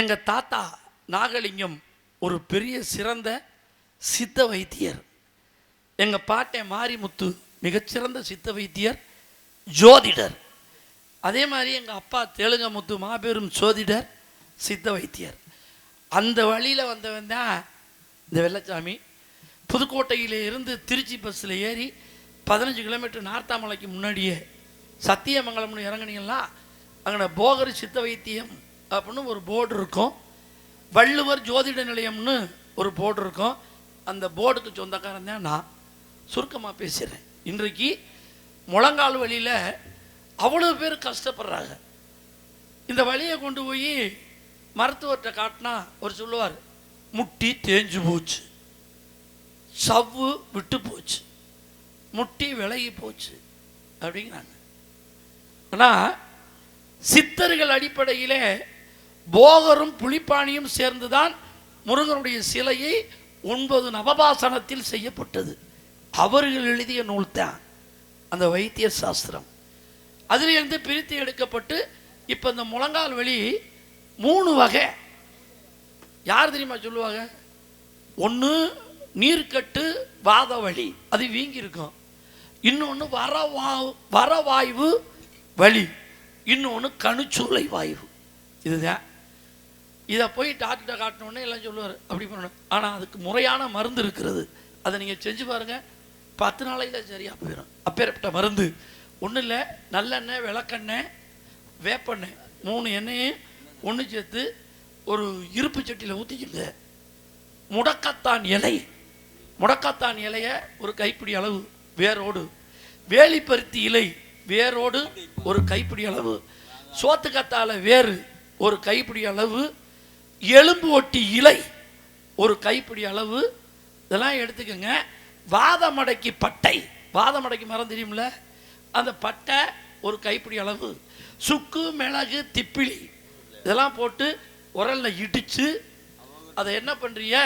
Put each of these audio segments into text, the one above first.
எங்கள் தாத்தா நாகலிங்கம் ஒரு பெரிய சிறந்த சித்த வைத்தியர். எங்கள் பாட்டை மாரிமுத்து மிகச்சிறந்த சித்த வைத்தியர் ஜோதிடர். அதே மாதிரி எங்கள் அப்பா தெலுங்கமுத்து மாபெரும் ஜோதிடர் சித்த வைத்தியர். அந்த வழியில் வந்தவன் தான் இந்த வெள்ளச்சாமி. புதுக்கோட்டையில் இருந்து திருச்சி பஸ்ஸில் ஏறி பதினஞ்சு கிலோமீட்டர் நார்த்தாமலைக்கு முன்னாடியே சத்தியமங்கலம்னு இறங்குனீங்கன்னா அங்கே போகர் சித்த வைத்தியம் அப்படின்னு ஒரு போர்டு இருக்கும். வள்ளுவர் ஜோதிட நிலையம்னு ஒரு போர்டு இருக்கும். அந்த போர்டுக்கு சொந்தக்காரன் தான் நான். சுருக்கமாக பேசுகிறேன் இன்றைக்கு முழங்கால் வழியில் அவ்வளோ பேர் கஷ்டப்படுறாங்க. இந்த வழியை கொண்டு போய் மருத்துவர்கிட்ட காட்டினா ஒரு சொல்லுவார் முட்டி தேஞ்சு போச்சு. சவ்வு விட்டு போச்சு. முட்டி விலகி போச்சு. அப்படிங்கிறாங்க. ஆனால் சித்தர்கள் அடிப்படையிலே போகரும் புளிப்பானியும் சேர்ந்துதான் முருகனுடைய சிலையை ஒன்பது நவபாசனத்தில் செய்யப்பட்டது. அவர்கள் எழுதிய நூல் தான் அந்த வைத்திய சாஸ்திரம். அதிலிருந்து பிரித்து எடுக்கப்பட்டு இப்போ இந்த முழங்கால் வலி மூணு வகை. யார் தெரியுமா சொல்லுவாங்க? ஒன்று நீர்க்கட்டு வாத வலி. அது வீங்கி இருக்கும் இன்னொன்று வரவா வரவாய்வு வலி. இன்னொன்று கணுச்சூளை வாய்வு. இதுதான். இதை போய் டாக்டர்கிட்ட காட்டினோடனே எல்லாம் சொல்லுவார் அப்படி பண்ணணும். ஆனால் அதுக்கு முறையான மருந்து இருக்கிறது. அதை நீங்கள் செஞ்சு பாருங்கள் பத்து நாளையில் சரியாக போயிடும் அப்பேற்பட்ட மருந்து. ஒன்றும் இல்லை நல்லெண்ணெய் விளக்கெண்ணெய் வேப்பெண்ணெய் மூணு எண்ணெயும் ஒன்று சேர்த்து ஒரு இருப்பு சட்டியில் ஊற்றிக்கிங்க முடக்கத்தான் இலை. முடக்கத்தான் இலையை ஒரு கைப்பிடி அளவு வேரோடு. வேலிப்பருத்தி இலை வேரோடு ஒரு கைப்பிடி அளவு. சோத்துக்கத்தாழ வேறு ஒரு கைப்பிடி அளவு எலும்பு ஒட்டி இலை ஒரு கைப்பிடி அளவு இதெல்லாம் எடுத்துக்கோங்க. வாதமடைக்கு பட்டை வாதமடைக்கு மரம் தெரியும்ல? அந்த பட்டை ஒரு கைப்பிடி அளவு. சுக்கு மிளகு திப்பிலி இதெல்லாம் போட்டு உரலில் இடித்து அதை என்ன பண்ணுறீங்க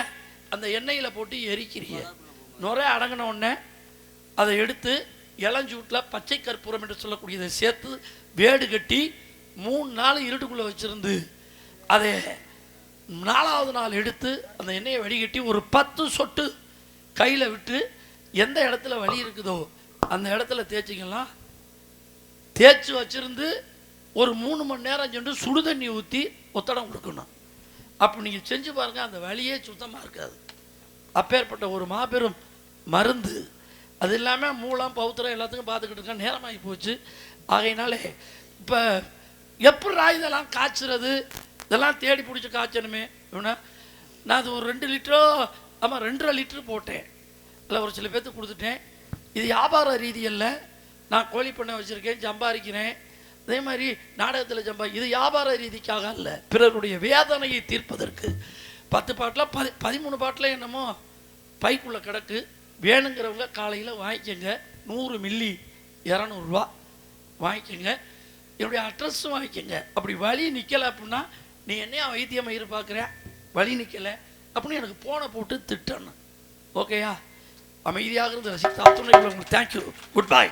அந்த எண்ணெயில் போட்டு எரிக்கிறிய நுரை அடங்கின உடனே அதை எடுத்து இளஞ்சூட்டில் பச்சை கற்பூரம் என்று சொல்லக்கூடியதை சேர்த்து வேடு கட்டி மூணு நாள் இருட்டுக்குள்ளே வச்சுருந்து அதை நாலாவது நாள் எடுத்து அந்த எண்ணெயை வடிகட்டி ஒரு பத்து சொட்டு கையில் விட்டு எந்த இடத்துல வலி இருக்குதோ அந்த இடத்துல தேய்ச்சிங்கன்னா தேய்ச்சி வச்சிருந்து ஒரு மூணு மணி நேரம் சென்று சுடு தண்ணி ஊற்றி ஒத்தடம் கொடுக்கணும். அப்போ நீங்கள் செஞ்சு பாருங்கள் அந்த வலியே சுத்தமாக இருக்காது. அப்பேற்பட்ட ஒரு மாபெரும் மருந்து. அது இல்லாமல் மூலம் பௌத்திரம் எல்லாத்துக்கும் பார்த்துக்கிட்டு இருக்கேன் நேரமாகி போச்சு. ஆகையினாலே இப்போ எப்படா இதெல்லாம் காய்ச்சுறது? இதெல்லாம் தேடி பிடிச்சி காய்ச்சணுமே. இவனா நான் அது ஒரு ரெண்டு லிட்டரோ ஆமாம் ரெண்டரை லிட்டரு போட்டேன். இல்லை ஒரு சில பேர்த்துக்கு கொடுத்துட்டேன். இது வியாபார ரீதியல்ல நான் கோழி பண்ணை வச்சுருக்கேன் சம்பாதிக்கிறேன். அதே மாதிரி நாடகத்தில் சம்பா இது வியாபார ரீதிக்காக அல்ல. பிறருடைய வேதனையை தீர்ப்பதற்கு. பத்து பாட்டில் பதி பதிமூணு பாட்டில் என்னமோ பைக்குள்ளே கிடக்கு. வேணுங்கிறவங்க காலையில் வாங்கிக்கோங்க. நூறு மில்லி இரநூறுவா வாங்கிக்கோங்க. என்னுடைய அட்ரஸும் வாங்கிக்கோங்க. அப்படி வழி நிற்கலை அப்படின்னா நீ என்னையா வைத்தியம் மயிர் பார்க்குற வழி நிற்கலை அப்படின்னு எனக்கு போனை போட்டு திட்டணும் ஓகேயா அமைதியாக இருந்து ரசித்தா. அத்துணை உங்களுக்கு தேங்க்யூ குட் பை